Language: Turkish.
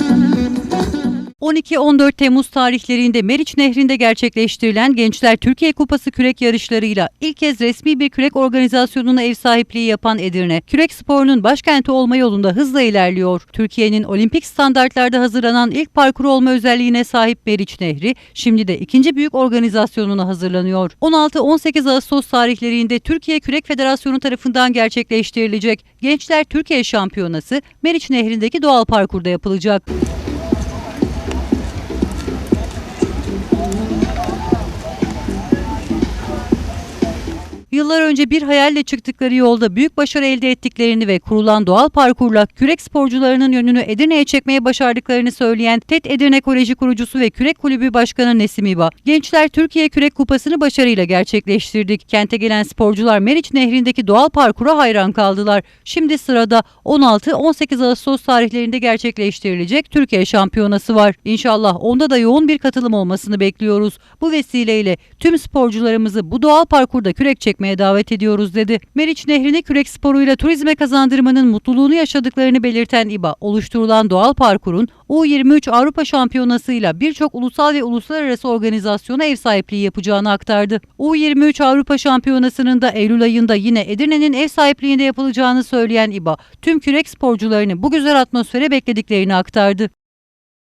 Mm-hmm. 12-14 Temmuz tarihlerinde Meriç Nehri'nde gerçekleştirilen Gençler Türkiye Kupası kürek yarışlarıyla ilk kez resmi bir kürek organizasyonuna ev sahipliği yapan Edirne, kürek sporunun başkenti olma yolunda hızla ilerliyor. Türkiye'nin olimpik standartlarda hazırlanan ilk parkur olma özelliğine sahip Meriç Nehri, şimdi de ikinci büyük organizasyonuna hazırlanıyor. 16-18 Ağustos tarihlerinde Türkiye Kürek Federasyonu tarafından gerçekleştirilecek Gençler Türkiye Şampiyonası Meriç Nehri'ndeki doğal parkurda yapılacak. Yıllar önce bir hayalle çıktıkları yolda büyük başarı elde ettiklerini ve kurulan doğal parkurla kürek sporcularının yönünü Edirne'ye çekmeye başardıklarını söyleyen TED Edirne Koleji kurucusu ve Kürek Kulübü Başkanı Nesim İba, Gençler Türkiye Kürek Kupası'nı başarıyla gerçekleştirdik. Kente gelen sporcular Meriç Nehri'ndeki doğal parkura hayran kaldılar. Şimdi sırada 16-18 Ağustos tarihlerinde gerçekleştirilecek Türkiye Şampiyonası var. İnşallah onda da yoğun bir katılım olmasını bekliyoruz. Bu vesileyle tüm sporcularımızı bu doğal parkurda kürek çekmeye davet ediyoruz dedi. Meriç Nehri'ni kürek sporuyla turizme kazandırmanın mutluluğunu yaşadıklarını belirten İBA, oluşturulan doğal parkurun U23 Avrupa Şampiyonası'yla birçok ulusal ve uluslararası organizasyona ev sahipliği yapacağını aktardı. U23 Avrupa Şampiyonası'nın da Eylül ayında yine Edirne'nin ev sahipliğinde yapılacağını söyleyen İBA, tüm kürek sporcularını bu güzel atmosfere beklediklerini aktardı.